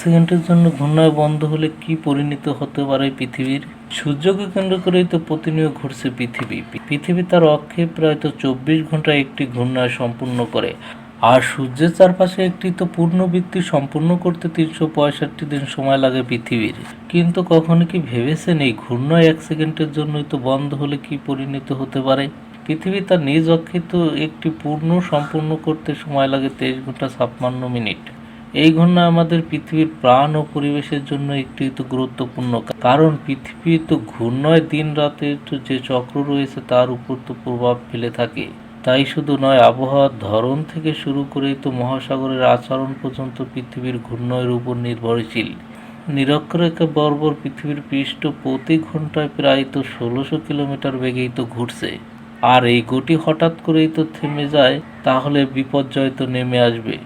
সেকেন্ডের জন্য ঘূর্ণায় বন্ধ হলে কি পরিণত হতে পারে পৃথিবীর? সূর্যকে কেন্দ্র করেই তো প্রতিনিয়ত ঘুরছে পৃথিবী। পৃথিবী তার অক্ষে প্রায় তো চব্বিশ ঘন্টায় একটি ঘূর্ণায় সম্পূর্ণ করে। আর সূর্যের চারপাশে একটি তো পূর্ণবৃত্তি সম্পূর্ণ করতে তিনশো পঁয়ষট্টি দিন সময় লাগে পৃথিবীর। কিন্তু কখনো কি ভেবেছেন এই ঘূর্ণায় এক সেকেন্ডের জন্যই তো বন্ধ হলে কি পরিণত হতে পারে? পৃথিবী তার নিজ অক্ষে তো একটি পূর্ণ সম্পূর্ণ করতে সময় লাগে তেইশ ঘণ্টা ছাপ্পান্ন মিনিট। এই ঘটনা আমাদের পৃথিবীর প্রাণ ও পরিবেশের জন্য একটি তো গুরুত্বপূর্ণ কারণ পৃথিবী তো ঘূর্ণয় দিন রাতের যে চক্র রয়েছে তার উপর তো প্রভাব ফেলে থাকে। তাই শুধু নয়, আবহাওয়ার ধরন থেকে শুরু করেই তো মহাসাগরের আচরণ পর্যন্ত পৃথিবীর ঘূর্ণয়ের উপর নির্ভরশীল। নিরক্ষরেখা বর্বর পৃথিবীর পৃষ্ঠ প্রতি ঘন্টায় প্রায় তো ষোলোশো কিলোমিটার বেগেই তো ঘুরছে। আর এই গতি হঠাৎ করেই তো থেমে যায়, তাহলে বিপর্যয় তো নেমে আসবে।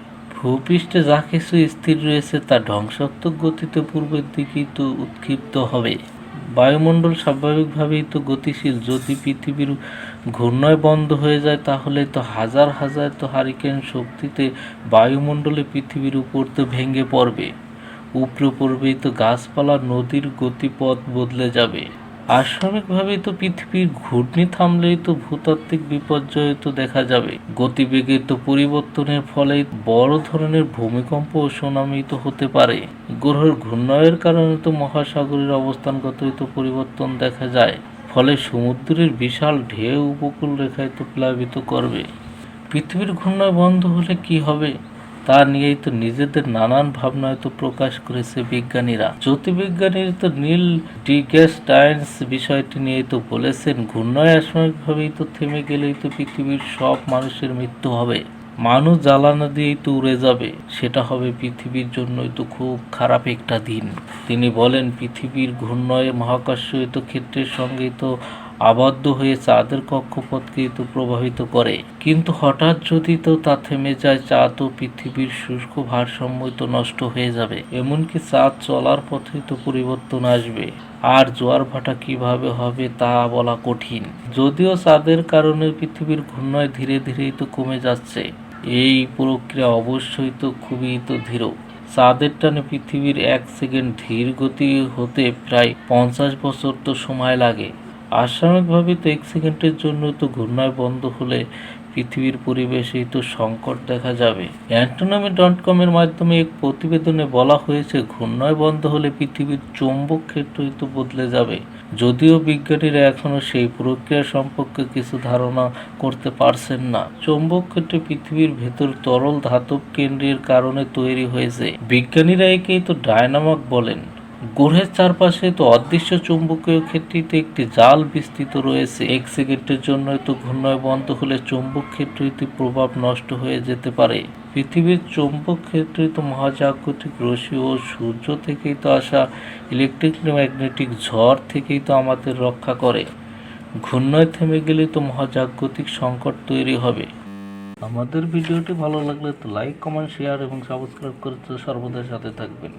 ভূপৃষ্ঠে যা কিছু স্থির রয়েছে তা ধ্বংসাত্মক গতিতে পূর্বের দিকেই তো উৎক্ষিপ্ত হবে। বায়ুমণ্ডল স্বাভাবিকভাবেই তো গতিশীল। যদি পৃথিবীর ঘূর্ণয় বন্ধ হয়ে যায়, তাহলে তো হাজার হাজার তো হারিকেন শক্তিতে বায়ুমণ্ডলে পৃথিবীর উপর তো ভেঙে পড়বে। উপরে পড়বেই তো গাছপালা, নদীর গতিপথ বদলে যাবে। আশ্রমিকভাবেই তো পৃথিবীর ঘূর্ণি থামলেই তো ভূতাত্ত্বিক বিপর্যয় তো দেখা যাবে। গতিবেগে তো পরিবর্তনের ফলে বড় ধরনের ভূমিকম্প ও সুনামি তো হতে পারে। গ্রহের ঘূর্ণয়ের কারণে তো মহাসাগরের অবস্থানগত তো পরিবর্তন দেখা যায়। ফলে সমুদ্রের বিশাল ঢেউ উপকূল রেখায় তো প্লাবিত করবে। পৃথিবীর ঘূর্ণয় বন্ধ হলে কি হবে? তা নিয়েই তো নিজেদের নানান ভাবনায় তো প্রকাশ করেছে বিজ্ঞানীরা। জ্যোতির্বিজ্ঞানীরা তো নীল ডিগ্যাস টাইন্স বিষয়টি নিয়ে তো বলেছেন ঘূর্ণয় আসময়িকভাবেই তো থেমে গেলেই তো পৃথিবীর সব মানুষের মৃত্যু হবে। মানুষ জ্বালানা দিয়েই তো উড়ে যাবে, সেটা হবে পৃথিবীর জন্যই তো খুব খারাপ একটা দিন। তিনি বলেন, পৃথিবীর ঘূর্ণয় মহাকাশীয় ক্ষেত্রের সঙ্গে তো আবদ্ধ হয়ে চাঁদের কক্ষপথকে তো প্রভাবিত করে। কিন্তু হঠাৎ যদি তো তা থেমে যায় চাঁদ ও পৃথিবীর শুষ্ক ভারসাম্য তো নষ্ট হয়ে যাবে। এমনকি চাঁদ চলার পথে তো পরিবর্তন আসবে। আর জোয়ার ভাটা কীভাবে হবে তা বলা কঠিন। যদিও চাঁদের কারণে পৃথিবীর ঘূর্ণয় ধীরে ধীরেই তো কমে যাচ্ছে, এই প্রক্রিয়া অবশ্যই তো খুবই তো ধীর। চাঁদের টানে পৃথিবীর এক সেকেন্ড ধীর গতি হতে প্রায় পঞ্চাশ বছর তো সময় লাগে। আসামিকভাবে তো এক সেকেন্ডের জন্য তো ঘূর্ণায় বন্ধ হলে পৃথিবীর পরিবেশেই তো সংকট দেখা যাবে। অ্যান্টোনমি ডট কমের মাধ্যমে এক প্রতিবেদনে বলা হয়েছে ঘূর্ণয় বন্ধ হলে পৃথিবীর চৌম্বক ক্ষেত্রই তো বদলে যাবে। যদিও বিজ্ঞানীরা এখনও সেই প্রক্রিয়া সম্পর্কে কিছু ধারণা করতে পারছেন না। চৌম্বক ক্ষেত্রে পৃথিবীর ভেতর তরল ধাতব কেন্দ্রের কারণে তৈরি হয়েছে। বিজ্ঞানীরা একেই তো ডায়নামাক বলেন। গ্রহের চারপাশে তো অদৃশ্য চুম্বকীয় ক্ষেত্রটিতে একটি জাল বিস্তৃত রয়েছে। এক সেকেন্ডের জন্য তো ঘূর্ণয় বন্ধ হলে চৌম্বক ক্ষেত্রটি প্রভাব নষ্ট হয়ে যেতে পারে। পৃথিবীর চৌম্বক ক্ষেত্রে তো মহাজাগতিক রশ্মি ও সূর্য থেকেই তো আসা ইলেকট্রিক ম্যাগনেটিক ঝড় থেকেই তো আমাদের রক্ষা করে। ঘূর্ণয় থেমে গেলে তো মহাজাগতিক সংকট তৈরি হবে। আমাদের ভিডিওটি ভালো লাগলে তো লাইক কমেন্ট শেয়ার এবং সাবস্ক্রাইব করতে সর্বদা সাথে থাকবেন।